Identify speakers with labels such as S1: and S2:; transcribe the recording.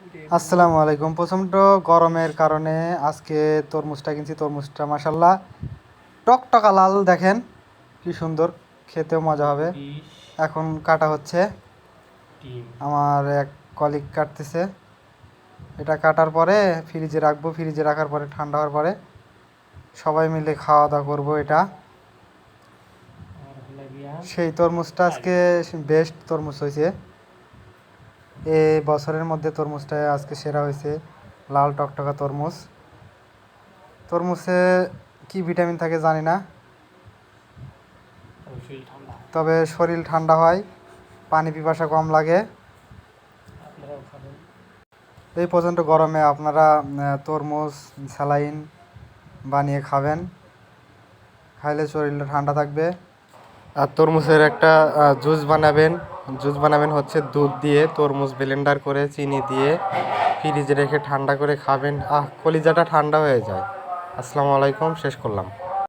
S1: আসসালামু আলাইকুম। প্রচণ্ড গরমের কারণে আজকে তরমুজটা কিনছি তরমুজটা মাসাল্লাহ টকটকা লাল দেখেন কি সুন্দর খেতেও মজা হবে। এখন কাটা হচ্ছে। আমার এক কলিগ কাটতেছে। এটা কাটার পরে ফ্রিজে রাখব ফ্রিজে রাখার পরে ঠান্ডা হওয়ার পরে সবাই মিলে খাওয়া দাওয়া করব এটা। সেই তরমুজটা আজকে বেস্ট তরমুজ হয়েছে। এই বছরের মধ্যে তরমুজটা আজকে সেরা হয়েছে লাল টকটকা তরমুজ। তরমুজে কি ভিটামিন থাকে জানি না। তবে শরীর ঠান্ডা হয় পানি পিপাসা কম লাগে। এই পর্যন্ত গরমে আপনারা তরমুজ স্যালাইন বানিয়ে খাবেন। খাইলে শরীরটা ঠান্ডা থাকবে। আর তরমুজের একটা জুস বানাবেন। জুস বানাবেন হচ্ছে দুধ দিয়ে, তরমুজ ব্লেন্ডার করে, চিনি দিয়ে ফ্রিজে রেখে ঠান্ডা করে খাবেন। আহ, কলিজাটা ঠান্ডা হয়ে যায়। আসসালামু আলাইকুম, শেষ করলাম।